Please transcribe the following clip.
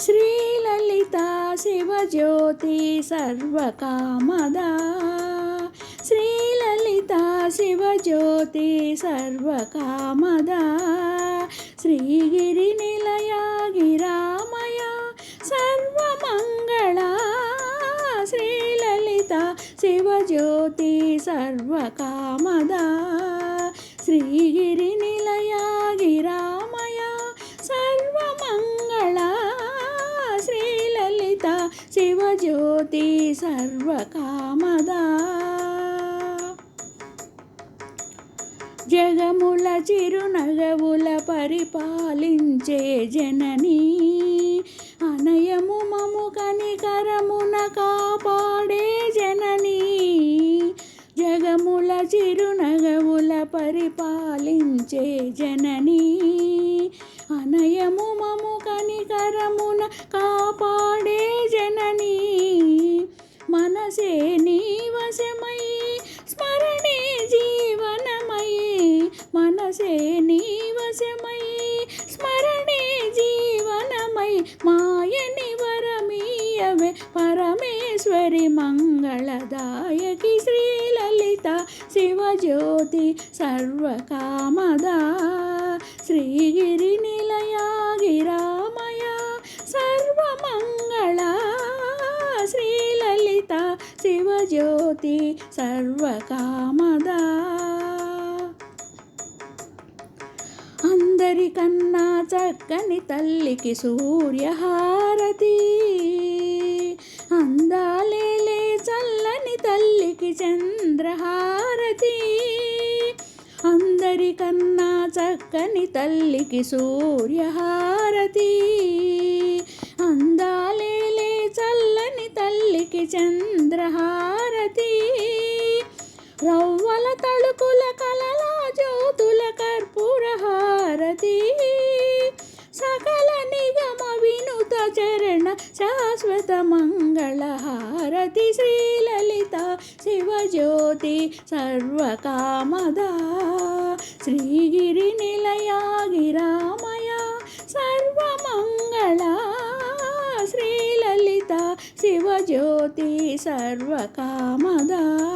శ్రీలలిత శివజ్యోతి సర్వకామదా. శ్రీలలిత శివజ్యోతి సర్వకామదా. శ్రీగిరి నిలయ గిరామయ సర్వమంగళ. శ్రీలలిత శివజ్యోతి సర్వకామదా. శ్రీగిరి శివజ్యోతి సర్వకామదా జగముల చిరునగవుల పరిపాలించే జననీ అనయము మము కనికరమున కాపాడే జననీ జగముల చిరునగవుల పరిపాలించే జననీ అనయము మము కనికరమున కాపాడే జనని. మనసే నీ వశమై స్మరణే జీవనమై. మనసే నీ వశమై స్మరణే జీవనమై. మాయని వరమీయవే పరమేశ్వరి మంగళదాయకి శ్రీలలిత శివజ్యోతి సర్వకామదా. శ్రీగిరిని జ్యోతి సర్వకామదా. అందరికన్నా చక్కని తల్లికి సూర్యహారతి. అందాలేలే చల్లని తల్లికి చంద్రహారతి. అందరికన్నా చక్కని తల్లికి సూర్యహారతి. అందాలేలే చల్లని తల్లికి చంద్రహారతి హారతి సకల నిగమ వినుత చరణ శాశ్వత మంగళహారతి శ్రీలలిత శివజ్యోతి సర్వకామద. శ్రీగిరి నిలయ గిరామయ సర్వమంగళ శ్రీలలిత శివజ్యోతి సర్వకామదా.